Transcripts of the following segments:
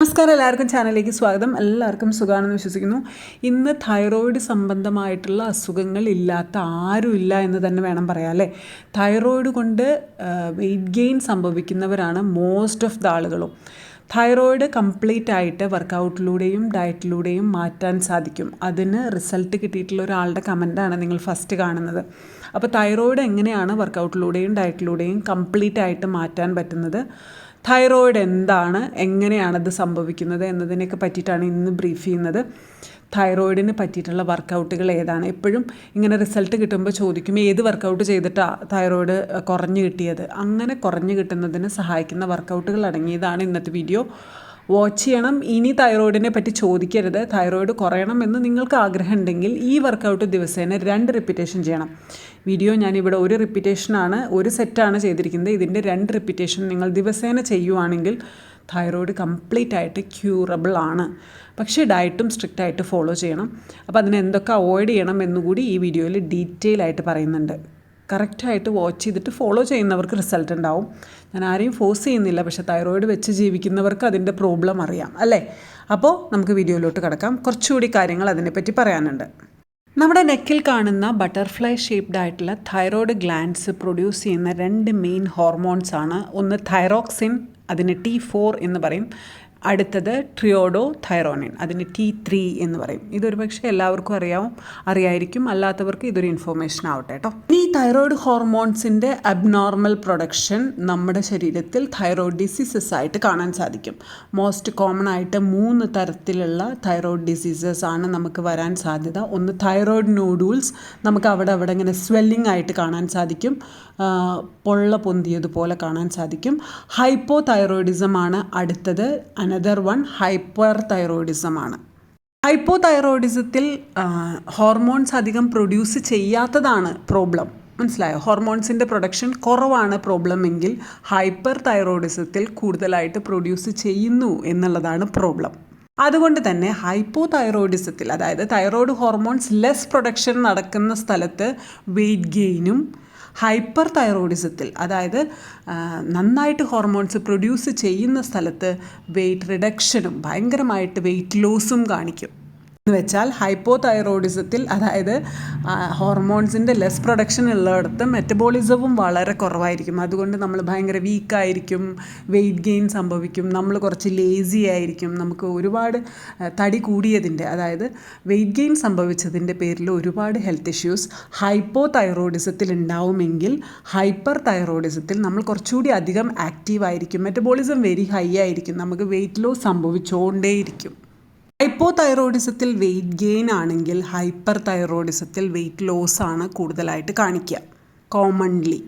നമസ്കാരം എല്ലാവർക്കും ചാനലിലേക്ക് സ്വാഗതം. എല്ലാവർക്കും സുഖമാണെന്ന് വിശ്വസിക്കുന്നു. ഇന്ന് തൈറോയിഡ് സംബന്ധമായിട്ടുള്ള അസുഖങ്ങൾ ഇല്ലാത്ത ആരും ഇല്ല എന്ന് തന്നെ വേണം പറയാം അല്ലേ? തൈറോയിഡ് കൊണ്ട് വെയിറ്റ് ഗെയിൻ സംഭവിക്കുന്നവരാണ് മോസ്റ്റ് ഓഫ് ദ ആളുകളും. തൈറോയിഡ് കംപ്ലീറ്റ് ആയിട്ട് വർക്കൗട്ടിലൂടെയും ഡയറ്റിലൂടെയും മാറ്റാൻ സാധിക്കും. അതിന് റിസൾട്ട് കിട്ടിയിട്ടുള്ള ഒരാളുടെ കമന്റാണ് നിങ്ങൾ ഫസ്റ്റ് കാണുന്നത്. അപ്പോൾ തൈറോയിഡ് എങ്ങനെയാണ് വർക്കൗട്ടിലൂടെയും ഡയറ്റിലൂടെയും കംപ്ലീറ്റ് ആയിട്ട് മാറ്റാൻ പറ്റുന്നത്? തൈറോയിഡ് എന്താണ്? എങ്ങനെയാണത് സംഭവിക്കുന്നത്? എന്നതിനെയൊക്കെ പറ്റിയിട്ടാണ് ഇന്ന് ബ്രീഫ് ചെയ്യുന്നത്. തൈറോയിഡിന് പറ്റിയിട്ടുള്ള വർക്കൗട്ടുകൾ ഏതാണ്? എപ്പോഴും ഇങ്ങനെ റിസൾട്ട് കിട്ടുമ്പോൾ ചോദിക്കും ഏത് വർക്കൗട്ട് ചെയ്തിട്ടാണ് തൈറോയിഡ് കുറഞ്ഞു കിട്ടിയത്? അങ്ങനെ കുറഞ്ഞു കിട്ടുന്നതിന് സഹായിക്കുന്ന വർക്കൗട്ടുകൾ അടങ്ങിയതാണ് ഇന്നത്തെ വീഡിയോ വാച്ച് ചെയ്യണം. ഇനി തൈറോയിഡിനെ പറ്റി ചോദിക്കരുത്. തൈറോയിഡ് കുറയണം എന്ന് നിങ്ങൾക്ക് ആഗ്രഹം ഉണ്ടെങ്കിൽ ഈ വർക്കൗട്ട് ദിവസേന രണ്ട് റിപ്പീറ്റേഷൻ ചെയ്യണം. വീഡിയോ ഞാനിവിടെ ഒരു റിപ്പീറ്റേഷനാണ് ഒരു സെറ്റാണ് ചെയ്തിരിക്കുന്നത്. ഇതിന്റെ രണ്ട് റിപ്പീറ്റേഷൻ നിങ്ങൾ ദിവസേന ചെയ്യുവാണെങ്കിൽ തൈറോയിഡ് കംപ്ലീറ്റ് ആയിട്ട് ക്യൂറബിൾ ആണ്. പക്ഷേ ഡയറ്റും സ്ട്രിക്റ്റ് ആയിട്ട് ഫോളോ ചെയ്യണം. അപ്പോൾ അതിനെന്തൊക്കെ അവോയ്ഡ് ചെയ്യണം എന്നുകൂടി ഈ വീഡിയോയിൽ ഡീറ്റെയിൽ ആയിട്ട് പറയുന്നുണ്ട്. കറക്റ്റായിട്ട് വാച്ച് ചെയ്തിട്ട് ഫോളോ ചെയ്യുന്നവർക്ക് റിസൾട്ട് ഉണ്ടാവും. ഞാൻ ആരെയും ഫോഴ്സ് ചെയ്യുന്നില്ല പക്ഷേ തൈറോയിഡ് വെച്ച് ജീവിക്കുന്നവർക്ക് അതിന്റെ പ്രോബ്ലം അറിയാം അല്ലേ? അപ്പോൾ നമുക്ക് വീഡിയോയിലോട്ട് കിടക്കാം. കുറച്ചുകൂടി കാര്യങ്ങൾ അതിനെപ്പറ്റി പറയാനുണ്ട്. നമ്മുടെ നെക്കിൽ കാണുന്ന ബട്ടർഫ്ലൈ ഷേപ്ഡ് ആയിട്ടുള്ള തൈറോയ്ഡ് ഗ്ലാൻഡ്സ് പ്രൊഡ്യൂസ് ചെയ്യുന്ന രണ്ട് മെയിൻ ഹോർമോൺസ് ആണ്. ഒന്ന് തൈറോക്സിൻ അതിന് ടി ഫോർ എന്ന് പറയും. അടുത്തത് ട്രിയോഡോ തൈറോണിൻ അതിന് ടി ത്രീ എന്ന് പറയും. ഇതൊരു പക്ഷേ എല്ലാവർക്കും അറിയാവും അറിയായിരിക്കും. അല്ലാത്തവർക്ക് ഇതൊരു ഇൻഫോർമേഷൻ ആവട്ടെ കേട്ടോ ഈ തൈറോയ്ഡ് ഹോർമോൺസിന്റെ അബ്നോർമൽ പ്രൊഡക്ഷൻ നമ്മുടെ ശരീരത്തിൽ തൈറോയ്ഡ് ഡിസീസസ് ആയിട്ട് കാണാൻ സാധിക്കും. മോസ്റ്റ് കോമൺ ആയിട്ട് മൂന്ന് തരത്തിലുള്ള തൈറോയ്ഡ് ഡിസീസസ് ആണ് നമുക്ക് വരാൻ സാധ്യത. ഒന്ന് തൈറോയ്ഡ് നോഡൂൾസ് നമുക്ക് അവിടെ അവിടെ ഇങ്ങനെ സ്വെല്ലിംഗ് ആയിട്ട് കാണാൻ സാധിക്കും. പൊള്ള പൊന്തിയതുപോലെ കാണാൻ സാധിക്കും. ഹൈപ്പോ തൈറോയിഡിസം ആണ് അടുത്തത്. അനദർ വൺ ഹൈപ്പർ തൈറോയിഡിസം ആണ്. ഹൈപ്പോ തൈറോയിഡിസത്തിൽ ഹോർമോൺസ് അധികം പ്രൊഡ്യൂസ് ചെയ്യാത്തതാണ് പ്രോബ്ലം മനസ്സിലായോ? ഹോർമോൺസിന്റെ പ്രൊഡക്ഷൻ കുറവാണ് പ്രോബ്ലം എങ്കിൽ ഹൈപ്പർ തൈറോയിഡിസത്തിൽ കൂടുതലായിട്ട് പ്രൊഡ്യൂസ് ചെയ്യുന്നു എന്നുള്ളതാണ് പ്രോബ്ലം അതുകൊണ്ട് തന്നെ ഹൈപ്പോ തൈറോയിഡിസത്തിൽ അതായത് തൈറോയ്ഡ് ഹോർമോൺസ് ലെസ് പ്രൊഡക്ഷൻ നടക്കുന്ന സ്ഥലത്ത് വെയിറ്റ് ഗെയിനും ഹൈപ്പർ തൈറോയിഡിസത്തിൽ അതായത് നന്നായിട്ട് ഹോർമോൺസ് പ്രൊഡ്യൂസ് ചെയ്യുന്ന സ്ഥലത്ത് വെയിറ്റ് റിഡക്ഷനും ഭയങ്കരമായിട്ട് വെയിറ്റ് ലോസും കാണിക്കും. എന്ന് വെച്ചാൽ ഹൈപ്പോ തൈറോയിഡിസത്തിൽ അതായത് ഹോർമോൺസിന്റെ ലെസ് പ്രൊഡക്ഷൻ ഉള്ളിടത്ത് മെറ്റബോളിസവും വളരെ കുറവായിരിക്കും. അതുകൊണ്ട് നമ്മൾ ഭയങ്കര വീക്കായിരിക്കും വെയിറ്റ് ഗെയിൻ സംഭവിക്കും നമ്മൾ കുറച്ച് ലേസി ആയിരിക്കും. നമുക്ക് ഒരുപാട് തടി കൂടിയതിന്റെ അതായത് വെയിറ്റ് ഗെയിൻ സംഭവിച്ചതിന്റെ പേരിൽ ഒരുപാട് ഹെൽത്ത് ഇഷ്യൂസ് ഹൈപ്പോ തൈറോയിഡിസത്തിൽ ഉണ്ടാവുമെങ്കിൽ ഹൈപ്പർ തൈറോയിഡിസത്തിൽ നമ്മൾ കുറച്ചുകൂടി അധികം ആക്റ്റീവ് ആയിരിക്കും. മെറ്റബോളിസം വെരി ഹൈ ആയിരിക്കും. നമുക്ക് വെയിറ്റ് ലോസ് സംഭവിച്ചുകൊണ്ടേയിരിക്കും ഹൈപ്പോ തൈറോയിഡിസത്തിൽ വെയിറ്റ് ഗെയിൻ ആണെങ്കിൽ ഹൈപ്പർ തൈറോയിഡിസത്തിൽ വെയിറ്റ് ലോസ് ആണ് കൂടുതലായിട്ട് കാണിക്കുക. കോമൺലി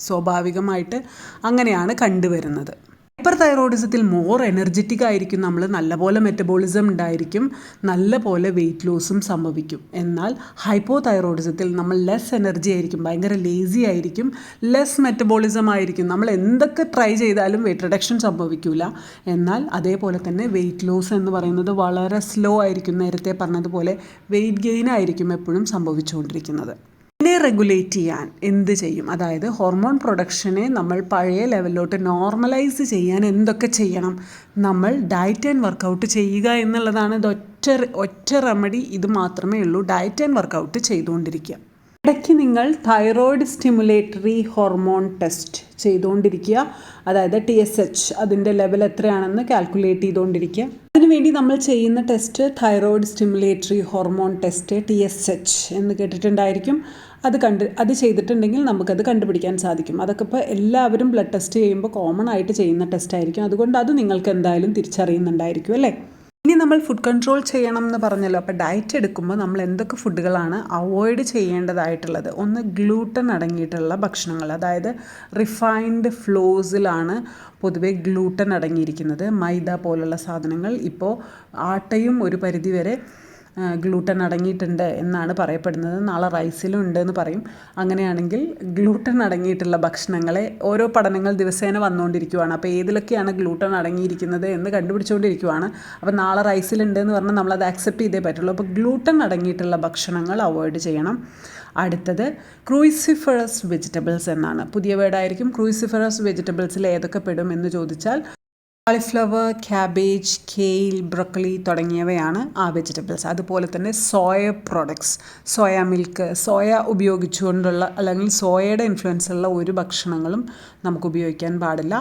സ്വാഭാവികമായിട്ട് അങ്ങനെയാണ് കണ്ടുവരുന്നത്. ഹൈപ്പർ തൈറോയിഡിസത്തിൽ മോർ എനർജറ്റിക് ആയിരിക്കും. നമ്മൾ നല്ലപോലെ മെറ്റബോളിസം ഉണ്ടായിരിക്കും. നല്ലപോലെ വെയിറ്റ് ലോസും സംഭവിക്കും. എന്നാൽ ഹൈപ്പോ തൈറോയിഡിസത്തിൽ നമ്മൾ ലെസ് എനർജി ആയിരിക്കും. ഭയങ്കര ലേസി ആയിരിക്കും. ലെസ് മെറ്റബോളിസം ആയിരിക്കും. നമ്മൾ എന്തൊക്കെ ട്രൈ ചെയ്താലും വെയിറ്റ് റിഡക്ഷൻ സംഭവിക്കില്ല എന്നാൽ അതേപോലെ തന്നെ വെയിറ്റ് ലോസ് എന്ന് പറയുന്നത് വളരെ സ്ലോ ആയിരിക്കും. നേരത്തെ പറഞ്ഞതുപോലെ വെയിറ്റ് ഗെയിൻ ആയിരിക്കും എപ്പോഴും സംഭവിച്ചുകൊണ്ടിരിക്കുന്നത്. ഇതിനെ റെഗുലേറ്റ് ചെയ്യാൻ എന്ത് ചെയ്യും? അതായത് ഹോർമോൺ പ്രൊഡക്ഷനെ നമ്മൾ പഴയ ലെവലിലോട്ട് നോർമലൈസ് ചെയ്യാൻ എന്തൊക്കെ ചെയ്യണം? നമ്മൾ ഡയറ്റ് ആൻഡ് വർക്കൗട്ട് ചെയ്യുക എന്നുള്ളതാണ്. ഇത് ഒറ്റ ഒറ്റ റെമഡി ഇത് മാത്രമേ ഉള്ളൂ. ഡയറ്റ് ആൻഡ് വർക്കൗട്ട് ചെയ്തുകൊണ്ടിരിക്കുക. ഇടയ്ക്ക് നിങ്ങൾ തൈറോയിഡ് സ്റ്റിമുലേറ്ററി ഹോർമോൺ ടെസ്റ്റ് ചെയ്തുകൊണ്ടിരിക്കുക. അതായത് ടി എസ് എച്ച് അതിന്റെ ലെവൽ എത്രയാണെന്ന് കാൽക്കുലേറ്റ് ചെയ്തുകൊണ്ടിരിക്കുക. അതിനുവേണ്ടി നമ്മൾ ചെയ്യുന്ന test thyroid stimulatory hormone test T S H എന്ന് കേട്ടിട്ടുണ്ടായിരിക്കും. അത് കണ്ട് അത് ചെയ്തിട്ടുണ്ടെങ്കിൽ നമുക്കത് കണ്ടുപിടിക്കാൻ സാധിക്കും. അതൊക്കെ ഇപ്പോൾ എല്ലാവരും ബ്ലഡ് ടെസ്റ്റ് ചെയ്യുമ്പോൾ കോമൺ ആയിട്ട് ചെയ്യുന്ന ടെസ്റ്റ് ആയിരിക്കും. അതുകൊണ്ട് അത് നിങ്ങൾക്ക് എന്തായാലും തിരിച്ചറിയുന്നുണ്ടായിരിക്കും അല്ലേ? ഇനി നമ്മൾ ഫുഡ് കൺട്രോൾ ചെയ്യണം എന്ന് പറഞ്ഞല്ലോ. അപ്പോൾ ഡയറ്റ് എടുക്കുമ്പോൾ നമ്മൾ എന്തൊക്കെ ഫുഡുകളാണ് അവോയ്ഡ് ചെയ്യേണ്ടതായിട്ടുള്ളത്? ഒന്ന് ഗ്ലൂട്ടൻ അടങ്ങിയിട്ടുള്ള ഭക്ഷണങ്ങൾ അതായത് റിഫൈൻഡ് ഫ്ലോസിലാണ് പൊതുവേ ഗ്ലൂട്ടൻ അടങ്ങിയിരിക്കുന്നത്. മൈദ പോലുള്ള സാധനങ്ങൾ ഇപ്പോൾ ആട്ടയും ഒരു പരിധിവരെ ഗ്ലൂട്ടൻ അടങ്ങിയിട്ടുണ്ട് എന്നാണ് പറയപ്പെടുന്നത്. നാളെ റൈസിലും ഉണ്ട് എന്ന് പറയും. അങ്ങനെയാണെങ്കിൽ ഗ്ലൂട്ടൻ അടങ്ങിയിട്ടുള്ള ഭക്ഷണങ്ങളെ ഓരോ പഠനങ്ങൾ ദിവസേന വന്നുകൊണ്ടിരിക്കുവാണ്. അപ്പോൾ ഏതിലൊക്കെയാണ് ഗ്ലൂട്ടൻ അടങ്ങിയിരിക്കുന്നത് എന്ന് കണ്ടുപിടിച്ചുകൊണ്ടിരിക്കുവാണ്. അപ്പോൾ നാളെ റൈസിലുണ്ട് എന്ന് പറഞ്ഞാൽ നമ്മളത് ആക്സെപ്റ്റ് ചെയ്തേ പറ്റുള്ളൂ. അപ്പോൾ ഗ്ലൂട്ടൻ അടങ്ങിയിട്ടുള്ള ഭക്ഷണങ്ങൾ അവോയ്ഡ് ചെയ്യണം. അടുത്തത് ക്രൂയിസിഫറസ് വെജിറ്റബിൾസ് എന്നാണ്. പുതിയ വേർഡായിരിക്കും ക്രൂയിസിഫറസ് വെജിറ്റബിൾസിൽ ഏതൊക്കെ പെടും എന്ന് ചോദിച്ചാൽ കാളിഫ്ലവർ ക്യാബേജ് കെയിൽ ബ്രൊക്കലി തുടങ്ങിയവയാണ് ആ വെജിറ്റബിൾസ്. അതുപോലെ തന്നെ soya products. Soya milk soya ഉപയോഗിച്ചുകൊണ്ടുള്ള അല്ലെങ്കിൽ സോയയുടെ ഇൻഫ്ലുവൻസ് ഉള്ള ഒരു ഭക്ഷണങ്ങളും നമുക്ക് ഉപയോഗിക്കാൻ പാടില്ല.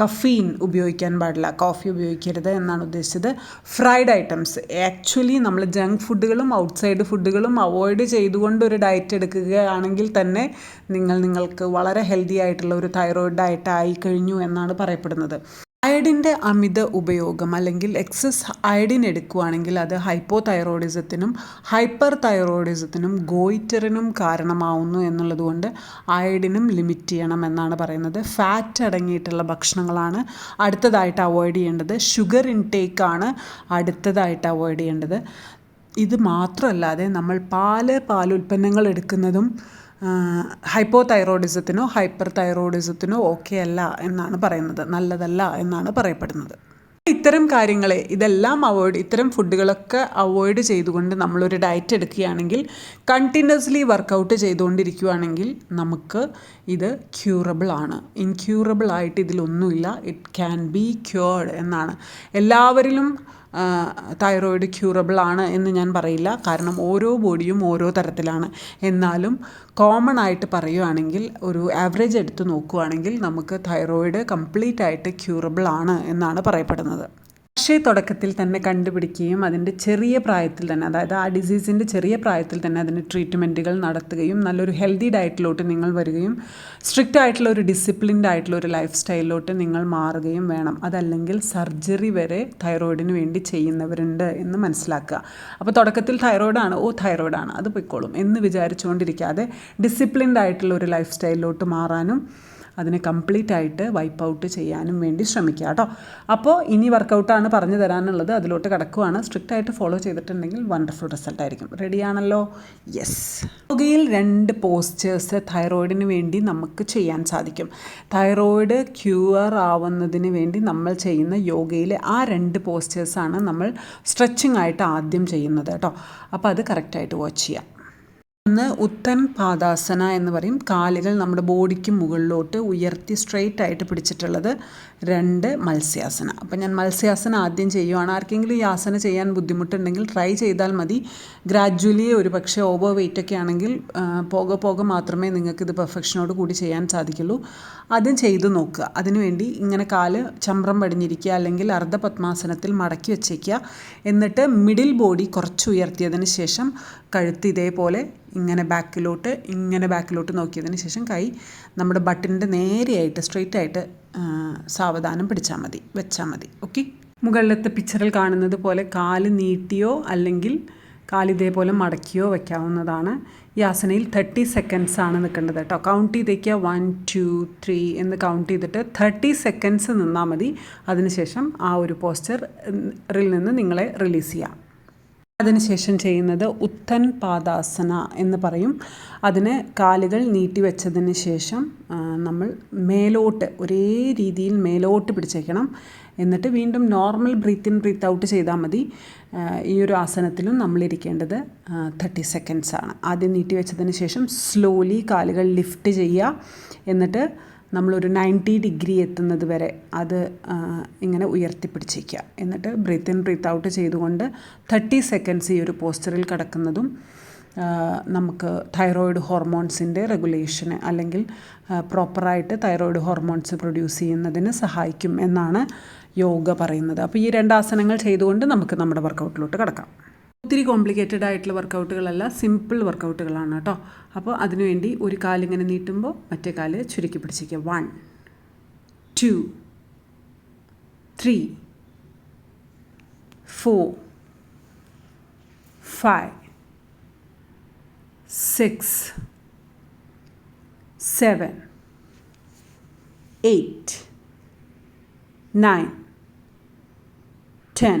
കഫീൻ ഉപയോഗിക്കാൻ പാടില്ല. കോഫി ഉപയോഗിക്കരുത് എന്നാണ് ഉദ്ദേശിച്ചത്. Fried items. ആക്ച്വലി നമ്മൾ ജങ്ക് ഫുഡുകളും ഔട്ട്സൈഡ് ഫുഡുകളും അവോയ്ഡ് ചെയ്തുകൊണ്ട് ഒരു ഡയറ്റ് എടുക്കുകയാണെങ്കിൽ തന്നെ നിങ്ങൾ നിങ്ങൾക്ക് വളരെ ഹെൽത്തി ആയിട്ടുള്ള ഒരു തൈറോയിഡ് ഡയറ്റ് ആയി കഴിഞ്ഞു എന്നാണ് പറയപ്പെടുന്നത്. അയഡിന്റെ അമിത ഉപയോഗം അല്ലെങ്കിൽ എക്സസ് അയഡിൻ എടുക്കുകയാണെങ്കിൽ അത് ഹൈപ്പോ തൈറോയിഡിസത്തിനും ഹൈപ്പർ തൈറോയിഡിസത്തിനും ഗോയിറ്ററിനും കാരണമാവുന്നു എന്നുള്ളതുകൊണ്ട് അയഡിനും ലിമിറ്റ് ചെയ്യണം എന്നാണ് പറയുന്നത്. ഫാറ്റ് അടങ്ങിയിട്ടുള്ള ഭക്ഷണങ്ങളാണ് അടുത്തതായിട്ട് അവോയ്ഡ് ചെയ്യേണ്ടത്. ഷുഗർ ഇൻടേക്ക് ആണ് അടുത്തതായിട്ട് അവോയ്ഡ് ചെയ്യേണ്ടത്. ഇത് മാത്രമല്ലാതെ നമ്മൾ പാൽ പാലുൽപ്പന്നങ്ങൾ എടുക്കുന്നതും ഹൈപ്പോ തൈറോയിഡിസത്തിനോ ഹൈപ്പർ തൈറോയിഡിസത്തിനോ ഓക്കെ അല്ല എന്നാണ് പറയുന്നത്. നല്ലതല്ല എന്നാണ് പറയപ്പെടുന്നത്. ഇത്തരം കാര്യങ്ങളെ ഇതെല്ലാം അവോയ്ഡ് ഇത്തരം ഫുഡുകളൊക്കെ അവോയ്ഡ് ചെയ്തുകൊണ്ട് നമ്മളൊരു ഡയറ്റ് എടുക്കുകയാണെങ്കിൽ കണ്ടിന്യൂസ്ലി വർക്കൗട്ട് ചെയ്തുകൊണ്ടിരിക്കുകയാണെങ്കിൽ നമുക്ക് ഇത് ക്യൂറബിൾ ആണ്. ഇൻക്യൂറബിൾ ആയിട്ട് ഇതിലൊന്നുമില്ല. ഇറ്റ് ക്യാൻ ബി ക്യൂർഡ് എന്നാണ്. എല്ലാവരിലും തൈറോയിഡ് ക്യൂറബിൾ ആണ് എന്ന് ഞാൻ പറയില്ല. കാരണം ഓരോ ബോഡിയും ഓരോ തരത്തിലാണ്. എന്നാലും കോമൺ ആയിട്ട് പറയുകയാണെങ്കിൽ ഒരു ആവറേജ് എടുത്ത് നോക്കുകയാണെങ്കിൽ നമുക്ക് തൈറോയിഡ് കംപ്ലീറ്റ് ആയിട്ട് ക്യൂറബിൾ ആണ് എന്നാണ് പറയപ്പെടുന്നത്. പക്ഷേ തുടക്കത്തിൽ തന്നെ കണ്ടുപിടിക്കുകയും അതിന്റെ ചെറിയ പ്രായത്തിൽ തന്നെ അതായത് ആ ഡിസീസിന്റെ ചെറിയ പ്രായത്തിൽ തന്നെ അതിന് ട്രീറ്റ്മെന്റുകൾ നടത്തുകയും നല്ലൊരു ഹെൽത്തി ഡയറ്റിലോട്ട് നിങ്ങൾ വരികയും സ്ട്രിക്റ്റ് ആയിട്ടുള്ള ഒരു ഡിസിപ്ലിൻഡ് ആയിട്ടുള്ള ഒരു ലൈഫ് സ്റ്റൈലിലോട്ട് നിങ്ങൾ മാറുകയും വേണം. അതല്ലെങ്കിൽ സർജറി വരെ തൈറോയിഡിന് വേണ്ടി ചെയ്യുന്നവരുണ്ട് എന്ന് മനസ്സിലാക്കുക. അപ്പോൾ തുടക്കത്തിൽ തൈറോയിഡാണ് ഓ തൈറോയിഡാണ് അത് പൊയ്ക്കോളും എന്ന് വിചാരിച്ചുകൊണ്ടിരിക്കാതെ ഡിസിപ്ലിൻഡ് ആയിട്ടുള്ള ഒരു ലൈഫ് സ്റ്റൈലിലോട്ട് മാറാനും അതിനെ കംപ്ലീറ്റ് ആയിട്ട് വൈപ്പ് ഔട്ട് ചെയ്യാനും വേണ്ടി ശ്രമിക്കുക കേട്ടോ. അപ്പോൾ ഇനി വർക്കൗട്ടാണ് പറഞ്ഞു തരാനുള്ളത്. അതിലോട്ട് കിടക്കുവാണ്. സ്ട്രിക്റ്റ് ആയിട്ട് ഫോളോ ചെയ്തിട്ടുണ്ടെങ്കിൽ വണ്ടർഫുൾ റിസൾട്ട് ആയിരിക്കും. റെഡിയാണല്ലോ യെസ് യോഗയിൽ രണ്ട് പോസ്റ്റേഴ്സ് തൈറോയിഡിന് വേണ്ടി നമുക്ക് ചെയ്യാൻ സാധിക്കും. തൈറോയിഡ് ക്യൂർ ആവുന്നതിന് വേണ്ടി നമ്മൾ ചെയ്യുന്ന യോഗയിലെ ആ രണ്ട് പോസ്റ്റേഴ്സാണ് നമ്മൾ സ്ട്രെച്ചിങ് ആയിട്ട് ആദ്യം ചെയ്യുന്നത് കേട്ടോ. അപ്പോൾ അത് കറക്റ്റായിട്ട് വാച്ച് ചെയ്യാം ഒന്ന് ഉത്തൻ പാദാസന എന്ന് പറയും. കാലുകൾ നമ്മുടെ ബോഡിക്ക് മുകളിലോട്ട് ഉയർത്തി സ്ട്രെയിറ്റ് ആയിട്ട് പിടിച്ചിട്ടുള്ളത് രണ്ട് മത്സ്യാസന. അപ്പം ഞാൻ മത്സ്യാസന ആദ്യം ചെയ്യുവാണ്. ആർക്കെങ്കിലും ഈ ആസന ചെയ്യാൻ ബുദ്ധിമുട്ടുണ്ടെങ്കിൽ ട്രൈ ചെയ്താൽ മതി. ഗ്രാജ്വലി ഒരു പക്ഷേ ഓവർ വെയിറ്റ് ഒക്കെ ആണെങ്കിൽ പോകെ പോകെ മാത്രമേ നിങ്ങൾക്ക് ഇത് പെർഫെക്ഷനോട് കൂടി ചെയ്യാൻ സാധിക്കുള്ളൂ. ആദ്യം ചെയ്തു നോക്കുക. അതിനുവേണ്ടി ഇങ്ങനെ കാൽ ചമ്രം പടിഞ്ഞിരിക്കുക അല്ലെങ്കിൽ അർദ്ധ പത്മാസനത്തിൽ മടക്കി വെച്ചേക്കുക. എന്നിട്ട് മിഡിൽ ബോഡി കുറച്ച് ഉയർത്തിയതിന് ശേഷം കഴുത്ത് ഇതേപോലെ ഇങ്ങനെ ബാക്കിലോട്ട് ഇങ്ങനെ ബാക്കിലോട്ട് നോക്കിയതിന് ശേഷം കൈ നമ്മുടെ ബട്ടിന്റെ നേരെയായിട്ട് സ്ട്രെയിറ്റ് ആയിട്ട് സാവധാനം പിടിച്ചാൽ മതി വെച്ചാൽ മതി. ഓക്കെ മുകളിലത്തെ പിക്ചറിൽ കാണുന്നത് പോലെ കാൽ നീട്ടിയോ അല്ലെങ്കിൽ കാൽ ഇതേപോലെ മടക്കിയോ വെക്കാവുന്നതാണ്. ഈ ആസനയിൽ തേർട്ടി സെക്കൻഡ്സ് ആണ് നിൽക്കേണ്ടത് കേട്ടോ. കൗണ്ട് ചെയ്തേക്കുക. വൺ ടു ത്രീ എന്ന് കൗണ്ട് ചെയ്തിട്ട് തേർട്ടി സെക്കൻഡ്സ് നിന്നാൽ മതി. അതിനുശേഷം ആ ഒരു പോസ്റ്ററിൽ നിന്ന് നിങ്ങളെ റിലീസ് ചെയ്യാം. അതിനുശേഷം ചെയ്യുന്നത് ഉത്തൻ പാദാസന എന്ന് പറയും. അതിന് കാലുകൾ നീട്ടി വെച്ചതിന് ശേഷം നമ്മൾ മേലോട്ട് ഒരേ രീതിയിൽ മേലോട്ട് പിടിച്ചേക്കണം. എന്നിട്ട് വീണ്ടും normal breathe in breathe out ചെയ്താൽ മതി. ഈ ഒരു ആസനത്തിലും നമ്മൾ ഇരിക്കേണ്ടത് തേർട്ടി സെക്കൻഡ്സ് ആണ്. ആദ്യം നീട്ടി വെച്ചതിന് ശേഷം സ്ലോലി കാലുകൾ ലിഫ്റ്റ് ചെയ്യുക. എന്നിട്ട് നമ്മളൊരു നയന്റി ഡിഗ്രി എത്തുന്നത് വരെ അത് ഇങ്ങനെ ഉയർത്തിപ്പിടിച്ചേക്കുക എന്നിട്ട് ബ്രീത്ത് ഇൻ ബ്രീത്ത് ഔട്ട് ചെയ്തുകൊണ്ട് തേർട്ടി സെക്കൻഡ്സ് ഈ ഒരു പോസ്റ്ററിൽ കിടക്കുന്നതും നമുക്ക് തൈറോയിഡ് ഹോർമോൺസിന്റെ റെഗുലേഷന് അല്ലെങ്കിൽ പ്രോപ്പറായിട്ട് തൈറോയിഡ് ഹോർമോൺസ് പ്രൊഡ്യൂസ് ചെയ്യുന്നതിന് സഹായിക്കും എന്നാണ് യോഗ പറയുന്നത്. അപ്പോൾ ഈ രണ്ട് ആസനങ്ങൾ ചെയ്തുകൊണ്ട് നമുക്ക് നമ്മുടെ വർക്കൗട്ടിലോട്ട് കിടക്കാം. ഒത്തിരി കോംപ്ലിക്കേറ്റഡ് ആയിട്ടുള്ള വർക്കൗട്ടുകളല്ല സിമ്പിൾ വർക്കൗട്ടുകളാണ് കേട്ടോ. അപ്പോൾ അതിനുവേണ്ടി ഒരു കാലിങ്ങനെ നീട്ടുമ്പോൾ മറ്റേ കാൽ ചുരുക്കി പിടിച്ചിരിക്കുക. One two three four five six seven eight nine ten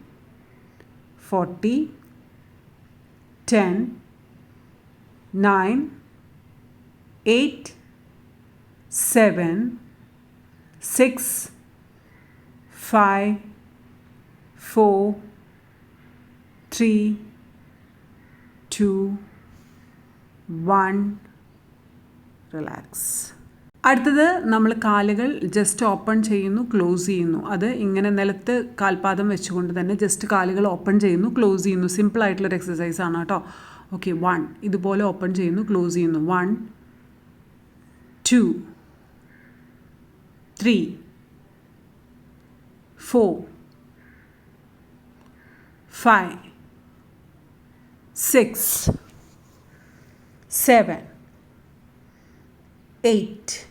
40, 10, 9, 8, 7, 6, 5, 4, 3, 2, 1. Relax. അടുത്തത് നമ്മൾ കാലുകൾ ജസ്റ്റ് ഓപ്പൺ ചെയ്യുന്നു ക്ലോസ് ചെയ്യുന്നു. അത് ഇങ്ങനെ നിലത്ത് കാൽപാദം വെച്ചുകൊണ്ട് തന്നെ ജസ്റ്റ് കാലുകൾ ഓപ്പൺ ചെയ്യുന്നു ക്ലോസ് ചെയ്യുന്നു. സിമ്പിൾ ആയിട്ടുള്ളൊരു എക്സസൈസ് ആണ് കേട്ടോ. ഓക്കെ വൺ ഇതുപോലെ ഓപ്പൺ ചെയ്യുന്നു ക്ലോസ് ചെയ്യുന്നു. One two three four five six seven eight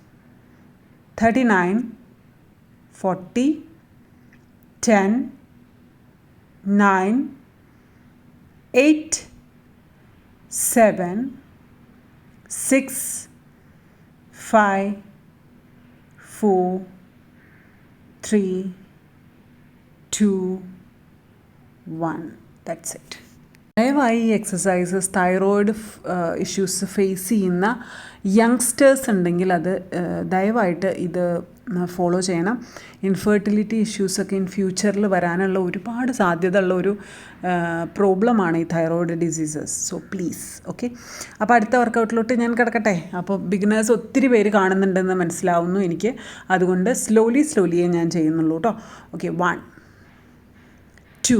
39, 40, 10, 9, 8, 7, 6, 5, 4, 3, 2, 1. That's it. ദയവായി ഈ എക്സസൈസസ് തൈറോയിഡ് ഇഷ്യൂസ് ഫേസ് ചെയ്യുന്ന യങ്സ്റ്റേഴ്സ് ഉണ്ടെങ്കിൽ അത് ദയവായിട്ട് ഇത് ഫോളോ ചെയ്യണം. ഇൻഫെർട്ടിലിറ്റി ഇഷ്യൂസൊക്കെ ഇൻ ഫ്യൂച്ചറിൽ വരാനുള്ള ഒരുപാട് സാധ്യത ഉള്ള ഒരു പ്രോബ്ലമാണ് ഈ thyroid diseases so please okay അപ്പോൾ അടുത്ത വർക്കൗട്ടിലോട്ട് ഞാൻ കിടക്കട്ടെ. അപ്പോൾ ബിഗിനേഴ്സ് ഒത്തിരി പേര് കാണുന്നുണ്ടെന്ന് മനസ്സിലാവുന്നു എനിക്ക്. അതുകൊണ്ട് സ്ലോലി സ്ലോലിയേ ഞാൻ ചെയ്യുന്നുള്ളൂ കേട്ടോ. Okay one two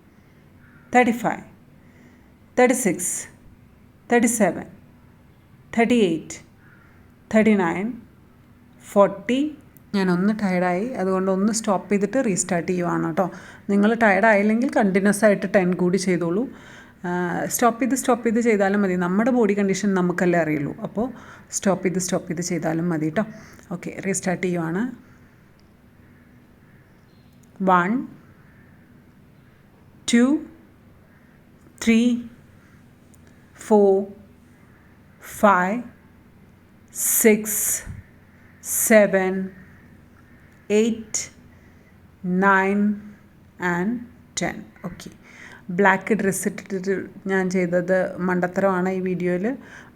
35, 36, 37, 38, 39, 40 ഞാനൊന്ന് ടയർഡായി അതുകൊണ്ട് ഒന്ന് സ്റ്റോപ്പ് ചെയ്തിട്ട് റീസ്റ്റാർട്ട് ചെയ്യുവാണ് കേട്ടോ. നിങ്ങൾ ടയർഡായില്ലെങ്കിൽ കണ്ടിന്യൂസ് ആയിട്ട് ടെൻ കൂടി ചെയ്തോളൂ. സ്റ്റോപ്പ് ചെയ്ത് സ്റ്റോപ്പ് ചെയ്ത് ചെയ്താലും മതി. നമ്മുടെ ബോഡി കണ്ടീഷൻ നമുക്കല്ലേ അറിയുള്ളൂ. അപ്പോൾ സ്റ്റോപ്പ് ചെയ്ത് സ്റ്റോപ്പ് ചെയ്ത് ചെയ്താലും മതി കേട്ടോ. ഓക്കെ റീസ്റ്റാർട്ട് ചെയ്യുവാണ്. One two three, four, five, six, seven, eight nine and ten Okay. Black dress ഇട്ടിട്ട് ഞാൻ ചെയ്തത് മണ്ടത്തരമാണ് ഈ വീഡിയോയിൽ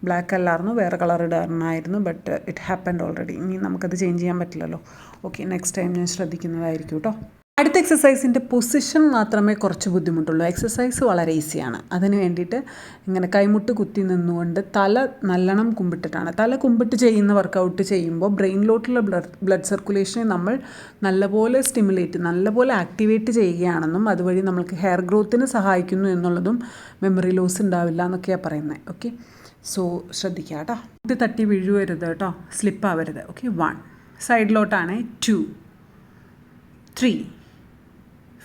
ബ്ലാക്ക് അല്ലായിരുന്നു വേറെ കളർ ഇടാറുണ്ടായിരുന്നു ബട്ട് ഇറ്റ് ഹാപ്പൻഡ് ഓൾറെഡി ഇനി നമുക്കത് ചേഞ്ച് ചെയ്യാൻ പറ്റില്ലല്ലോ. ഓക്കെ നെക്സ്റ്റ് ടൈം ഞാൻ ശ്രദ്ധിക്കുന്നതായിരിക്കും കേട്ടോ അടുത്ത എക്സസൈസിന്റെ പൊസിഷൻ മാത്രമേ കുറച്ച് ബുദ്ധിമുട്ടുള്ളൂ. എക്സസൈസ് വളരെ ഈസിയാണ് അതിന് വേണ്ടിയിട്ട് ഇങ്ങനെ കൈമുട്ട് കുത്തി നിന്നുകൊണ്ട് തല നല്ലോണം കുമ്പിട്ടിട്ടാണ്. തല കുമ്പിട്ട് ചെയ്യുന്ന വർക്കൗട്ട് ചെയ്യുമ്പോൾ ബ്രെയിനിലോട്ടുള്ള ബ്ലഡ് ബ്ലഡ് സർക്കുലേഷനെ നമ്മൾ നല്ലപോലെ സ്റ്റിമുലേറ്റ് നല്ലപോലെ ആക്ടിവേറ്റ് ചെയ്യുകയാണെന്നും അതുവഴി നമ്മൾക്ക് ഹെയർ ഗ്രോത്തിന് സഹായിക്കുന്നു എന്നുള്ളതും മെമ്മറി ലോസ് ഉണ്ടാവില്ല എന്നൊക്കെയാണ് പറയുന്നത് ഓക്കെ സോ ശ്രദ്ധിക്കുക കേട്ടോ. ഇത് തട്ടി വീഴുവരുത് കേട്ടോ. സ്ലിപ്പ് ആവരുത്. Okay one സൈഡിലോട്ടാണ് two three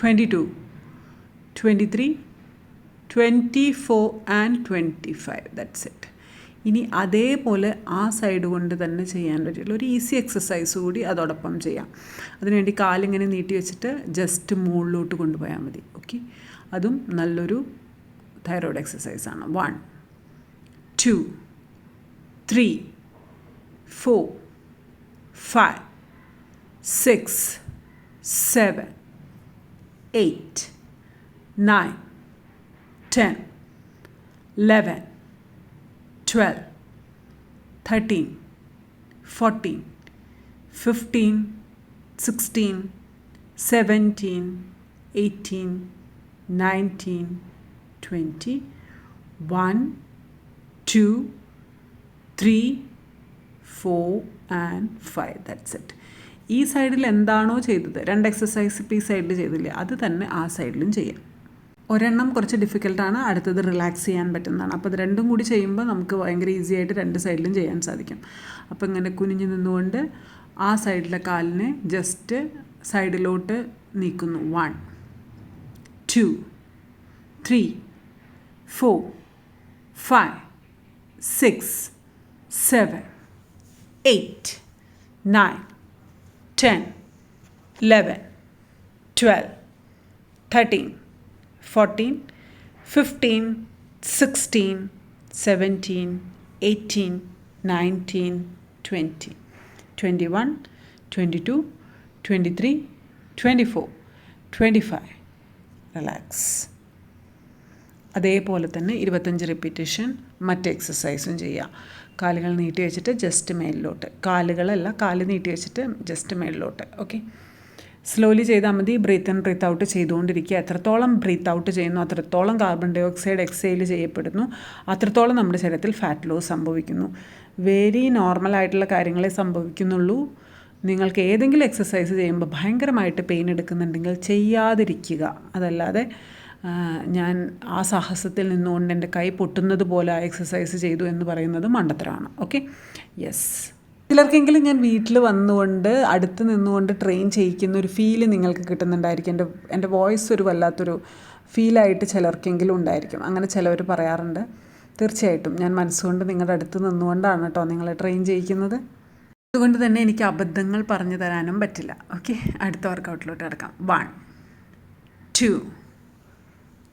Twenty twenty four and twenty five that's it ഇനി അതേപോലെ ആ സൈഡ് കൊണ്ട് തന്നെ ചെയ്യാൻ പറ്റുള്ളൂ ഒരു ഈസി എക്സസൈസ് കൂടി അതോടൊപ്പം ചെയ്യാം. അതിനുവേണ്ടി കാലിങ്ങനെ നീട്ടി വെച്ചിട്ട് ജസ്റ്റ് മുകളിലോട്ട് കൊണ്ടുപോയാൽ മതി. ഓക്കെ അതും നല്ലൊരു thyroid എക്സസൈസാണ് one two three four five six seven eight, nine, ten, eleven, twelve, thirteen, fourteen, fifteen, sixteen, seventeen, eighteen, nineteen, twenty, one, two, three, four, and five. That's it. ഈ സൈഡിൽ എന്താണോ ചെയ്തത്? രണ്ട് എക്സസൈസ് ഇപ്പോൾ ഈ സൈഡിൽ ചെയ്തില്ലേ? അത് തന്നെ ആ സൈഡിലും ചെയ്യാം. ഒരെണ്ണം കുറച്ച് ഡിഫിക്കൽട്ടാണ് അടുത്തത് റിലാക്സ് ചെയ്യാൻ പറ്റുന്നതാണ്. അപ്പോൾ അത് രണ്ടും കൂടി ചെയ്യുമ്പോൾ നമുക്ക് ഭയങ്കര ഈസി ആയിട്ട് രണ്ട് സൈഡിലും ചെയ്യാൻ സാധിക്കും. അപ്പോൾ ഇങ്ങനെ കുനിഞ്ഞു നിന്നുകൊണ്ട് ആ സൈഡിലെ കാലിനെ ജസ്റ്റ് സൈഡിലോട്ട് നീക്കുന്നു. One two three four five six seven eight nine 10, 11, 12, 13, 14, 15, 16, 17, 18, 19, 20, 21, 22, 23, 24, 25. Relax അതേപോലെ തന്നെ ഇരുപത്തഞ്ച് റിപ്പീറ്റേഷൻ മറ്റ് എക്സസൈസും ചെയ്യുക കാലുകൾ നീട്ടി വെച്ചിട്ട് ജസ്റ്റ് മേലിലോട്ട്. കാലുകളല്ല കാൽ നീട്ടി വെച്ചിട്ട് ജസ്റ്റ് മേലിലോട്ട് ഓക്കെ സ്ലോലി ചെയ്താൽ മതി. ബ്രീത്ത് ഇൻ ബ്രീത്ത് ഔട്ട് ചെയ്തുകൊണ്ടിരിക്കുക. എത്രത്തോളം ബ്രീത്ത് ഔട്ട് ചെയ്യുന്നു അത്രത്തോളം കാർബൺ ഡൈ ഓക്സൈഡ് എക്സൈൽ ചെയ്യപ്പെടുന്നു അത്രത്തോളം നമ്മുടെ ശരീരത്തിൽ ഫാറ്റ് ലോസ് സംഭവിക്കുന്നു. വെരി നോർമൽ ആയിട്ടുള്ള കാര്യങ്ങളെ സംഭവിക്കുന്നുള്ളൂ. നിങ്ങൾക്ക് ഏതെങ്കിലും എക്സസൈസ് ചെയ്യുമ്പോൾ ഭയങ്കരമായിട്ട് പെയിൻ എടുക്കുന്നുണ്ടെങ്കിൽ ചെയ്യാതിരിക്കുക. അതല്ലാതെ ഞാൻ ആ സാഹസത്തിൽ നിന്നുകൊണ്ട് എന്റെ കൈ പൊട്ടുന്നത് പോലെ എക്സസൈസ് ചെയ്തു എന്ന് പറയുന്നത് മണ്ടത്തരമാണ്. ഓക്കെ യെസ് ചിലർക്കെങ്കിലും ഞാൻ വീട്ടിൽ വന്നുകൊണ്ട് അടുത്ത് നിന്നുകൊണ്ട് ട്രെയിൻ ചെയ്യിക്കുന്ന ഒരു ഫീൽ നിങ്ങൾക്ക് കിട്ടുന്നുണ്ടായിരിക്കും. എന്റെ എന്റെ വോയിസ് ഒരു വല്ലാത്തൊരു ഫീലായിട്ട് ചിലർക്കെങ്കിലും ഉണ്ടായിരിക്കും. അങ്ങനെ ചിലവർ പറയാറുണ്ട്. തീർച്ചയായിട്ടും ഞാൻ മനസ്സുകൊണ്ട് നിങ്ങളുടെ അടുത്ത് നിന്നുകൊണ്ടാണ് കേട്ടോ നിങ്ങളെ ട്രെയിൻ ചെയ്യിക്കുന്നത്. അതുകൊണ്ട് തന്നെ എനിക്ക് അബദ്ധങ്ങൾ പറഞ്ഞു തരാനും പറ്റില്ല. ഓക്കെ അടുത്ത വർക്കൗട്ടിലോട്ട് കിടക്കാം. One two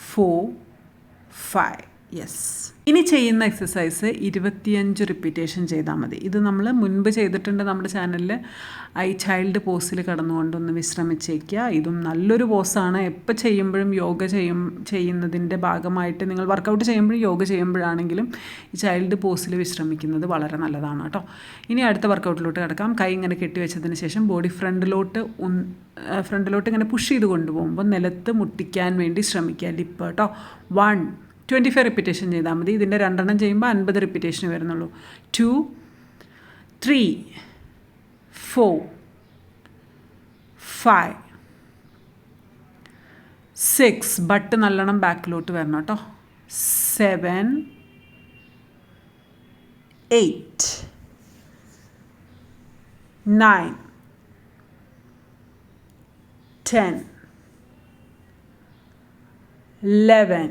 four, five. Yes ഇനി ചെയ്യുന്ന എക്സസൈസ് ഇരുപത്തിയഞ്ച് റിപ്പീറ്റേഷൻ ചെയ്താൽ മതി. ഇത് നമ്മൾ മുൻപ് ചെയ്തിട്ടുണ്ട് നമ്മുടെ ചാനലിൽ ഐ ചൈൽഡ് പോസിൽ കടന്നുകൊണ്ടൊന്ന് വിശ്രമിച്ചേക്കുക. ഇതും നല്ലൊരു പോസാണ് എപ്പോൾ ചെയ്യുമ്പോഴും യോഗ ചെയ്യും ചെയ്യുന്നതിന്റെ ഭാഗമായിട്ട് നിങ്ങൾ വർക്കൗട്ട് ചെയ്യുമ്പോഴും യോഗ ചെയ്യുമ്പോഴാണെങ്കിലും ഈ ചൈൽഡ് പോസിൽ വിശ്രമിക്കുന്നത് വളരെ നല്ലതാണ് കേട്ടോ. ഇനി അടുത്ത വർക്കൗട്ടിലോട്ട് കിടക്കാം. കൈ ഇങ്ങനെ കെട്ടിവെച്ചതിന് ശേഷം ബോഡി ഫ്രണ്ടിലോട്ട് ഫ്രണ്ടിലോട്ട് ഇങ്ങനെ പുഷ് ചെയ്ത് കൊണ്ടുപോകുമ്പോൾ നിലത്ത് മുട്ടിക്കാൻ വേണ്ടി ശ്രമിക്കുക. ലിപ്പ് കേട്ടോ. വൺ ട്വന്റി ഫൈവ് റിപ്പീറ്റേഷൻ ചെയ്താൽ മതി. ഇതിന്റെ രണ്ടെണ്ണം ചെയ്യുമ്പോൾ അൻപത് റിപ്പീറ്റേഷൻ വരുന്നുള്ളൂ. Two three four five six but നല്ലോണം ബാക്കിലോട്ട് വരണം കേട്ടോ. Seven eight nine ten eleven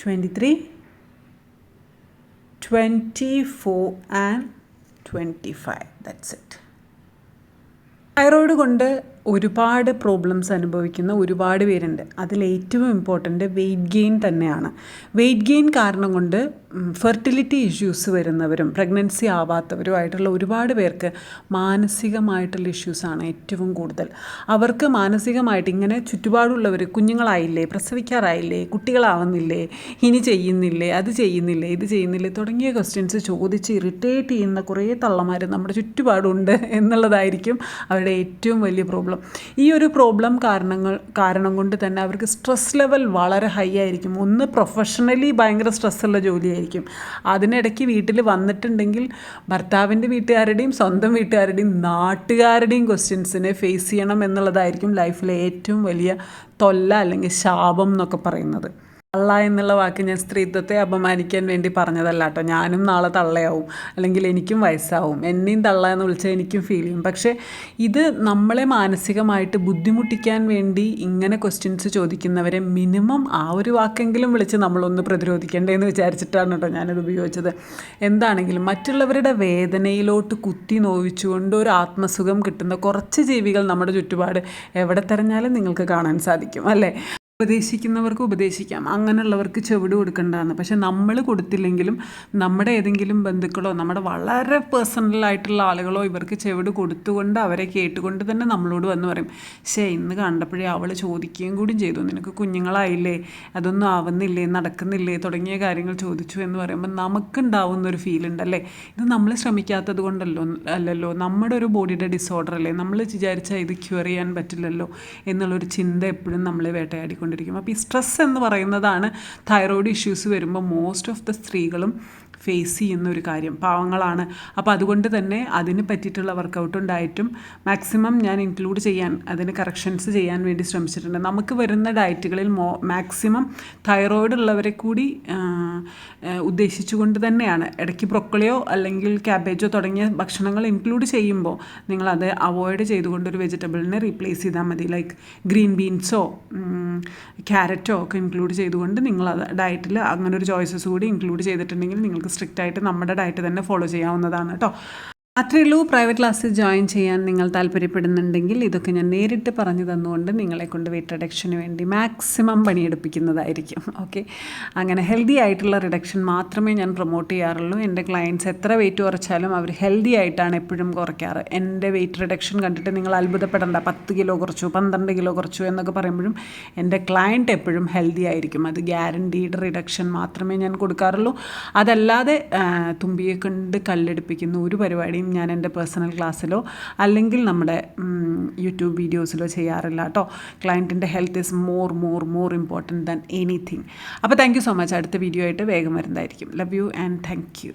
23, 24 and 25. That's it. Thyroid കൊണ്ട് ഒരുപാട് പ്രോബ്ലംസ് അനുഭവിക്കുന്ന ഒരുപാട് പേരുണ്ട്. അതിൽ ഏറ്റവും ഇമ്പോർട്ടന്റ് വെയിറ്റ് ഗെയിൻ തന്നെയാണ്. വെയിറ്റ് ഗെയിൻ കാരണം കൊണ്ട് ഫെർട്ടിലിറ്റി ഇഷ്യൂസ് വരുന്നവരും പ്രഗ്നൻസി ആവാത്തവരും ആയിട്ടുള്ള ഒരുപാട് പേർക്ക് മാനസികമായിട്ടുള്ള ഇഷ്യൂസാണ് ഏറ്റവും കൂടുതൽ. അവർക്ക് മാനസികമായിട്ട് ഇങ്ങനെ ചുറ്റുപാടുള്ളവർ കുഞ്ഞുങ്ങളായില്ലേ പ്രസവിക്കാറായില്ലേ കുട്ടികളാവുന്നില്ലേ ഇനി ചെയ്യുന്നില്ലേ അത് ചെയ്യുന്നില്ലേ ഇത് ചെയ്യുന്നില്ലേ തുടങ്ങിയ ക്വസ്റ്റ്യൻസ് ചോദിച്ച് ഇറിറ്റേറ്റ് ചെയ്യുന്ന കുറേ തള്ളമാർ നമ്മുടെ ചുറ്റുപാടുണ്ട് എന്നുള്ളതായിരിക്കും അവരുടെ ഏറ്റവും വലിയ പ്രോബ്ലം പ്രോബ്ലം ഈ ഒരു പ്രോബ്ലം കാരണങ്ങൾ കാരണം കൊണ്ട് തന്നെ അവർക്ക് സ്ട്രെസ് ലെവൽ വളരെ ഹൈ ആയിരിക്കും. ഒന്ന് പ്രൊഫഷണലി ഭയങ്കര സ്ട്രെസ്സുള്ള ജോലിയായിരിക്കും. അതിനിടയ്ക്ക് വീട്ടിൽ വന്നിട്ടുണ്ടെങ്കിൽ ഭർത്താവിന്റെ വീട്ടുകാരുടെയും സ്വന്തം വീട്ടുകാരുടെയും നാട്ടുകാരുടെയും ക്വസ്റ്റ്യൻസിനെ ഫേസ് ചെയ്യണം എന്നുള്ളതായിരിക്കും ലൈഫിലെ ഏറ്റവും വലിയ തൊല്ല അല്ലെങ്കിൽ ശാപം എന്നൊക്കെ പറയുന്നത്. തള്ള എന്നുള്ള വാക്ക് ഞാൻ സ്ത്രീത്വത്തെ അപമാനിക്കാൻ വേണ്ടി പറഞ്ഞതല്ല കേട്ടോ. ഞാനും നാളെ തള്ളയാവും. അല്ലെങ്കിൽ എനിക്കും വയസ്സാവും. എന്നെയും തള്ള എന്ന് വിളിച്ചാൽ എനിക്കും ഫീൽ ചെയ്യും. പക്ഷേ ഇത് നമ്മളെ മാനസികമായിട്ട് ബുദ്ധിമുട്ടിക്കാൻ വേണ്ടി ഇങ്ങനെ ക്വസ്റ്റ്യൻസ് ചോദിക്കുന്നവരെ മിനിമം ആ ഒരു വാക്കെങ്കിലും വിളിച്ച് നമ്മളൊന്ന് പ്രതിരോധിക്കേണ്ടതെന്ന് വിചാരിച്ചിട്ടാണ് കേട്ടോ ഞാനത് ഉപയോഗിച്ചത്. എന്താണെങ്കിലും മറ്റുള്ളവരുടെ വേദനയിലോട്ട് കുത്തി നോവിച്ചുകൊണ്ട് ഒരു ആത്മസുഖം കിട്ടുന്ന കുറച്ച് ജീവികൾ നമ്മുടെ ചുറ്റുപാട് എവിടെ തെരഞ്ഞാലും നിങ്ങൾക്ക് കാണാൻ സാധിക്കും അല്ലേ? ഉപദേശിക്കുന്നവർക്ക് ഉപദേശിക്കാം. അങ്ങനെയുള്ളവർക്ക് ചെവിട് കൊടുക്കേണ്ടതാണ് പക്ഷെ നമ്മൾ കൊടുത്തില്ലെങ്കിലും നമ്മുടെ ഏതെങ്കിലും ബന്ധുക്കളോ നമ്മുടെ വളരെ പേഴ്സണലായിട്ടുള്ള ആളുകളോ ഇവർക്ക് ചെവിട് കൊടുത്തുകൊണ്ട് അവരെ കേട്ടുകൊണ്ട് തന്നെ നമ്മളോട് വന്ന് പറയും ശേ ഇന്ന് കണ്ടപ്പോഴേ അവൾ ചോദിക്കുകയും കൂടി ചെയ്തു. നിനക്ക് കുഞ്ഞുങ്ങളായില്ലേ? അതൊന്നും ആവുന്നില്ലേ? നടക്കുന്നില്ലേ? തുടങ്ങിയ കാര്യങ്ങൾ ചോദിച്ചു എന്ന് പറയുമ്പോൾ നമുക്കുണ്ടാവുന്ന ഒരു ഫീൽ ഉണ്ടല്ലേ? ഇത് നമ്മൾ ശ്രമിക്കാത്തത് കൊണ്ടല്ലോ അല്ലല്ലോ? നമ്മുടെ ഒരു ബോഡിയുടെ ഡിസോർഡർ അല്ലേ? നമ്മൾ വിചാരിച്ചാൽ ഇത് ക്യൂർ ചെയ്യാൻ പറ്റില്ലല്ലോ? എന്നുള്ളൊരു ചിന്ത എപ്പോഴും നമ്മളെ വേട്ടയാടിക്കൊണ്ട് ചെയ്തുകൊണ്ടിരിക്കും അപ്പോൾ ഈ സ്ട്രെസ് എന്ന് പറയുന്നതാണ് തൈറോയ്ഡ് ഇഷ്യൂസ് വരുമ്പോൾ മോസ്റ്റ് ഓഫ് ദ സ്ത്രീകളും ഫേസ് ചെയ്യുന്ന ഒരു കാര്യം. പാവങ്ങളാണ്. അപ്പോൾ അതുകൊണ്ട് തന്നെ അതിന് പറ്റിയിട്ടുള്ള വർക്കൗട്ടും ഡയറ്റും മാക്സിമം ഞാൻ ഇൻക്ലൂഡ് ചെയ്യാൻ അതിന് കറക്ഷൻസ് ചെയ്യാൻ വേണ്ടി ശ്രമിച്ചിട്ടുണ്ട്. നമുക്ക് വരുന്ന ഡയറ്റുകളിൽ മോ മാക്സിമം തൈറോയിഡ് ഉള്ളവരെ കൂടി ഉദ്ദേശിച്ചുകൊണ്ട് തന്നെയാണ്. ഇടയ്ക്ക് ബ്രൊക്കളിയോ അല്ലെങ്കിൽ ക്യാബേജോ തുടങ്ങിയ ഭക്ഷണങ്ങൾ ഇൻക്ലൂഡ് ചെയ്യുമ്പോൾ നിങ്ങളത് അവോയ്ഡ് ചെയ്തുകൊണ്ട് ഒരു വെജിറ്റബിളിനെ റീപ്ലേസ് ചെയ്താൽ മതി. ലൈക്ക് ഗ്രീൻ ബീൻസോ ക്യാരറ്റോ ഒക്കെ ഇൻക്ലൂഡ് ചെയ്തുകൊണ്ട് നിങ്ങളത് ഡയറ്റിൽ അങ്ങനെ ഒരു ചോയ്സസ് കൂടി ഇൻക്ലൂഡ് ചെയ്തിട്ടുണ്ടെങ്കിൽ നിങ്ങൾക്ക് സ്ട്രിക്റ്റ് ആയിട്ട് നമ്മുടെ ഡയറ്റ് തന്നെ ഫോളോ ചെയ്യാവുന്നതാണ് കേട്ടോ അത്രയേ ഉള്ളൂ. പ്രൈവറ്റ് ക്ലാസ്സിൽ ജോയിൻ ചെയ്യാൻ നിങ്ങൾ താല്പര്യപ്പെടുന്നുണ്ടെങ്കിൽ ഇതൊക്കെ ഞാൻ നേരിട്ട് പറഞ്ഞു തന്നുകൊണ്ട് നിങ്ങളെ കൊണ്ട് വെയിറ്റ് റിഡക്ഷന് വേണ്ടി മാക്സിമം പണിയെടുപ്പിക്കുന്നതായിരിക്കും. ഓക്കെ അങ്ങനെ ഹെൽത്തി ആയിട്ടുള്ള റിഡക്ഷൻ മാത്രമേ ഞാൻ പ്രൊമോട്ട് ചെയ്യാറുള്ളൂ. എന്റെ ക്ലയൻസ് എത്ര വെയിറ്റ് കുറച്ചാലും അവർ ഹെൽത്തി ആയിട്ടാണ് എപ്പോഴും കുറയ്ക്കാറ്. എന്റെ വെയിറ്റ് റിഡക്ഷൻ കണ്ടിട്ട് നിങ്ങൾ അത്ഭുതപ്പെടേണ്ട. പത്ത് കിലോ കുറച്ചു പന്ത്രണ്ട് കിലോ കുറച്ചു എന്നൊക്കെ പറയുമ്പോഴും എന്റെ ക്ലയന്റ് എപ്പോഴും ഹെൽത്തി ആയിരിക്കും. അത് ഗ്യാരണ്ടീഡ് റിഡക്ഷൻ മാത്രമേ ഞാൻ കൊടുക്കാറുള്ളൂ. അതല്ലാതെ തുമ്പിയെ കൊണ്ട് കല്ലെടുപ്പിക്കുന്ന ഒരു പരിപാടിയും ഞാൻ എന്റെ പേഴ്സണൽ ക്ലാസ്സിലോ അല്ലെങ്കിൽ നമ്മുടെ യൂട്യൂബ് വീഡിയോസിലോ ചെയ്യാറില്ല കേട്ടോ. ക്ലയന്റിന്റെ health is more more more important than anything. അപ്പോൾ താങ്ക് യു സോ മച്ച്. അടുത്ത വീഡിയോ ആയിട്ട് വേഗം വരുന്നതായിരിക്കും. Love you and thank you.